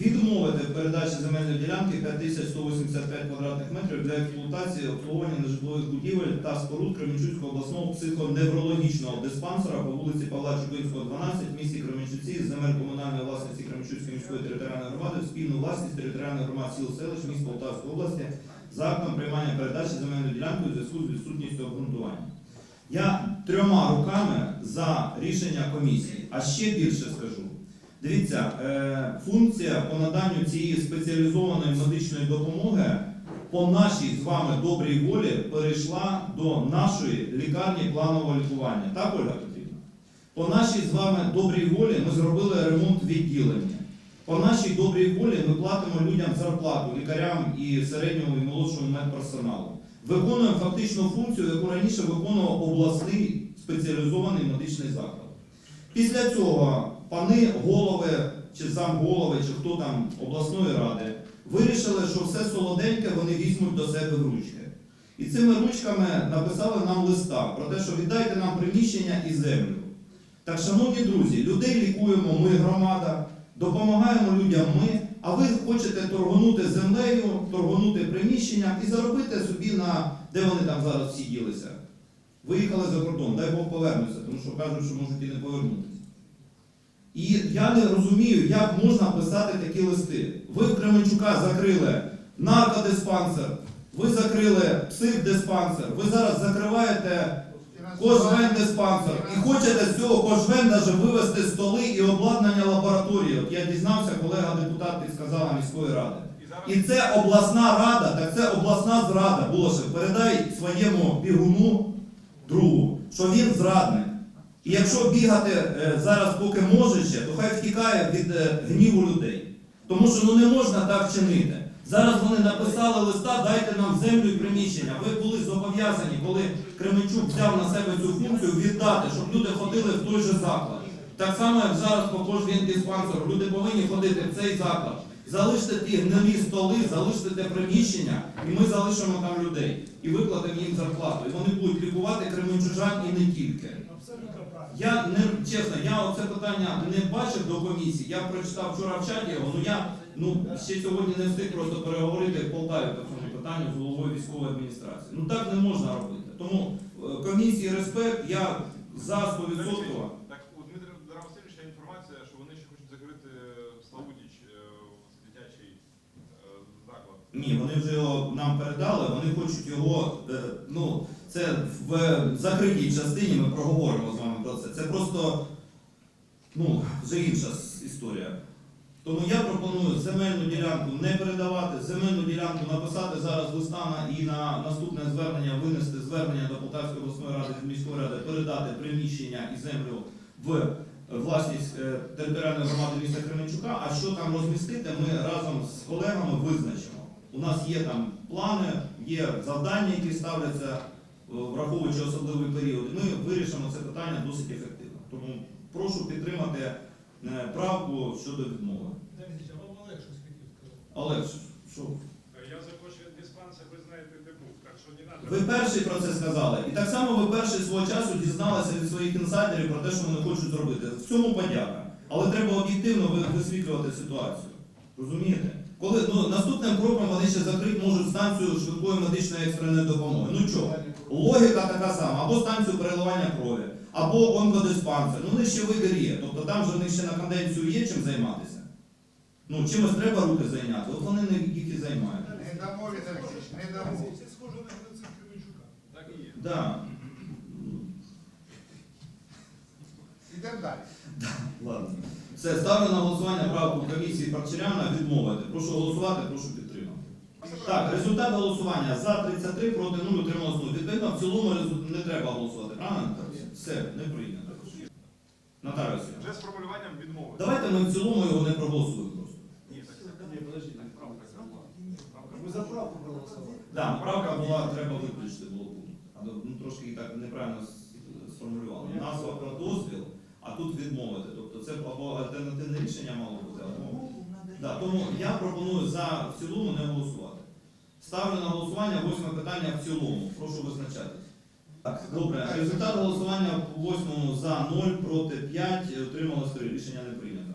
Відмовити в передачі земельної ділянки 5185 квадратних метрів для експлуатації обслуговування нежитлових будівель та споруд Кременчуцького обласного психоневрологічного диспансера по вулиці Павла Чубинського, 12 в місті Кременчуці з земель комунальної власності Кременчуцької міської територіальної громади в спільну власність територіальних громад сіл селищ міст Полтавської області за актом приймання передачі земельної ділянки у зв'язку з відсутністю обґрунтування. Я трьома руками за рішення комісії, а ще більше скажу. Дивіться, е, функція по наданню цієї спеціалізованої медичної допомоги по нашій з вами добрій волі перейшла до нашої лікарні планового лікування. Так, Ольга Петрівна? По нашій з вами добрій волі ми зробили ремонт відділення. По нашій добрій волі ми платимо людям зарплату, лікарям і середньому і молодшому медперсоналу. Виконуємо фактично функцію, яку раніше виконував обласний спеціалізований медичний заклад. Після цього пани голови чи замголови, чи хто там обласної ради вирішили, що все солоденьке вони візьмуть до себе в ручки. І цими ручками написали нам листа про те, що віддайте нам приміщення і землю. Так, шановні друзі, людей лікуємо ми, громада, допомагаємо людям ми, а ви хочете торгонути землею, торгонути приміщенням і заробити собі на де вони там зараз всі. Виїхали за кордон, дай Бог повернуться, тому що кажуть, що можуть і не повернутися. І я не розумію, як можна писати такі листи. Ви в Кременчука закрили наркодиспансер, ви закрили психдиспансер, ви зараз закриваєте кожвендиспансер і хочете з цього кожвен даже вивезти столи і обладнання лабораторії. От я дізнався, колега депутат підсказала міської ради. І це обласна рада, так це обласна зрада. Боже, передай своєму бігуну другу, що він зрадник. І якщо бігати е, зараз, поки може ще, то хай втікає від е, гніву людей. Тому що ну не можна так чинити. Зараз вони написали листа, дайте нам землю і приміщення. Ви були зобов'язані, коли Кременчук взяв на себе цю функцію, віддати, щоб люди ходили в той же заклад. Так само, як зараз по кожній диспансеру, люди повинні ходити в цей заклад. Залиште ті гнилі столи, залиште те приміщення, і ми залишимо там людей. І виплатимо їм зарплату. І вони будуть лікувати кременчужан і не тільки. Я не чесно, я оце питання не бачив до комісії. Я прочитав вчора в чаті його. Ну я ну ще сьогодні не встиг просто переговорити в Полтаві по цьому питанню з головою військової адміністрації. Ну так не можна робити. Тому е, комісії респект, я за 100%. Так, у Дмитра Дмитра Васильовича є інформація, що вони ще хочуть закрити Славутіч, е, дитячий е, заклад. Ні, вони вже його нам передали, вони хочуть його. е, Ну, це в закритій частині ми проговоримо з вами про це. Це просто ну, вже інша історія. Тому я пропоную земельну ділянку не передавати, земельну ділянку написати зараз листа і на наступне звернення винести звернення до Полтавської обласної ради міської ради, передати приміщення і землю в власність е, територіальної громади міста Кременчука. А що там розмістити, ми разом з колегами визначимо. У нас є там плани, є завдання, які ставляться, е, враховуючи особливий період. І ми вирішимо це питання досить ефективно. Тому прошу підтримати е, правку щодо відмови. Олег що? Я захочу диспансер, ви знаєте, де був, так що не треба. Ви перший про це сказали. І так само ви перший свого часу дізналися від своїх інсайдерів про те, що вони хочуть зробити. В цьому подяка. Але треба об'єктивно висвітлювати ситуацію. Розумієте? Коли ну, наступним кроком вони ще закрити можуть станцію швидкої медичної екстреної допомоги. Ну чого? Логіка така сама, або станцію переливання крові, або онкодиспансер. Ну, вони ще вибір є. Тобто там же в них ще на конденцію є чим займатися. Ну, чимось треба руки зайняти. От вони їх і займають. Не дамо, не дамо. Це схоже на геноцид Кременчука. Так і є. Да. Ідемо далі. Ладно. Все, ставлю на голосування правку комісії Парчеряна відмовити. Прошу голосувати, прошу підтримати. Так, результат голосування за 33, проти 0, утрималось 0. Відповідно, в цілому не треба голосувати, правильно? Все, не прийнято. Наталя Васильівна. Вже з формулюванням відмови. Давайте ми в цілому його не проголосуємо просто. Ні, так Ні, подождіть, правка це була. правка. Ви за правку проголосували. Так, правка була, треба виключити було пункт. А ну, трошки її так неправильно сформулювали. Назва про дозвіл, а тут відмовити. Тобто це або альтернативне рішення мало бути, або Да, тому я пропоную за в цілому не голосувати. Ставлю на голосування восьме питання в цілому. Прошу визначати. Так, добре. Результат голосування в восьмому за 0, проти 5, отрималось 3. Рішення не прийнято.